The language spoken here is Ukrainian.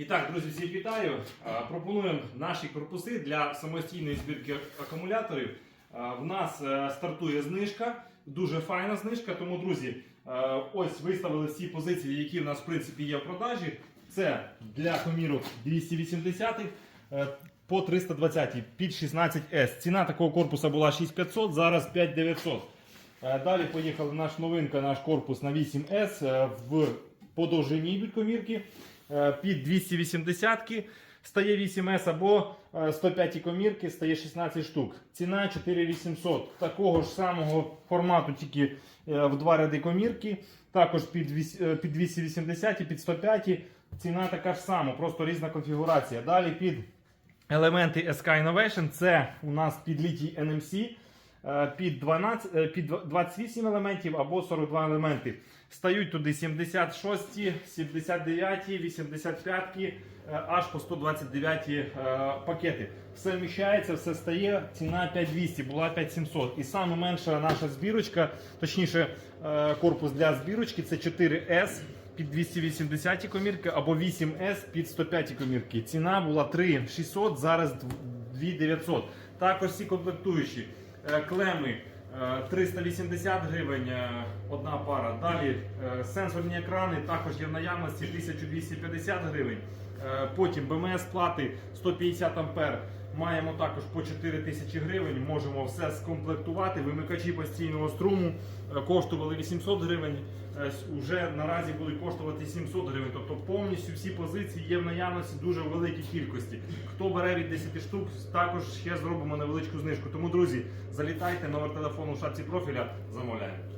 І так, друзі, всіх вітаю. Пропонуємо наші корпуси для самостійної збірки акумуляторів. В нас е, стартує знижка, дуже файна знижка. Тому, друзі, е, ось виставили всі позиції, які в нас в принципі є в продажі. Це для комірок 280 е, по 320 під 16S. Ціна такого корпуса була 6500, зараз 5900. Е, Далі поїхала наш новинка, наш корпус на 8S е, в подовжині від комірки під 280 стає 8S або е, 105 комірки стає 16 штук. Ціна 4800. Такого ж самого формату, тільки е, в два ряди комірки. Також е, під 280 і під 105. Ціна така ж сама, просто різна конфігурація. Далі під елементи SK Innovation. Це у нас під літій NMC. Е, Під, 12, е, під 28 елементів або 42 елементи. Стають туди 76, 79, 85, е, аж по 129 е, пакети. Все вміщається, все стає. Ціна 5200, була 5700. І саме менша наша збірочка, точніше, корпус для збірочки це 4S під 280 комірки або 8S під 105 комірки. Ціна була 3600, зараз 2900. Також всі комплектуючі клеми е, 380 гривень, е, одна пара. Далі е, сенсорні екрани також є в наявності 1250 гривень. Е, Потім БМС плати 150 ампер. Маємо також по 4000 гривень. Можемо все скомплектувати. Вимикачі постійного струму е, коштували 800 гривень. Уже наразі будуть коштувати 700 гривень. Тобто повністю всі позиції є в наявності дуже великій кількості. Хто бере від 10 штук, також ще зробимо невеличку знижку. Тому, друзі, залітайте, номер телефону в шапці профіля, замовляємо.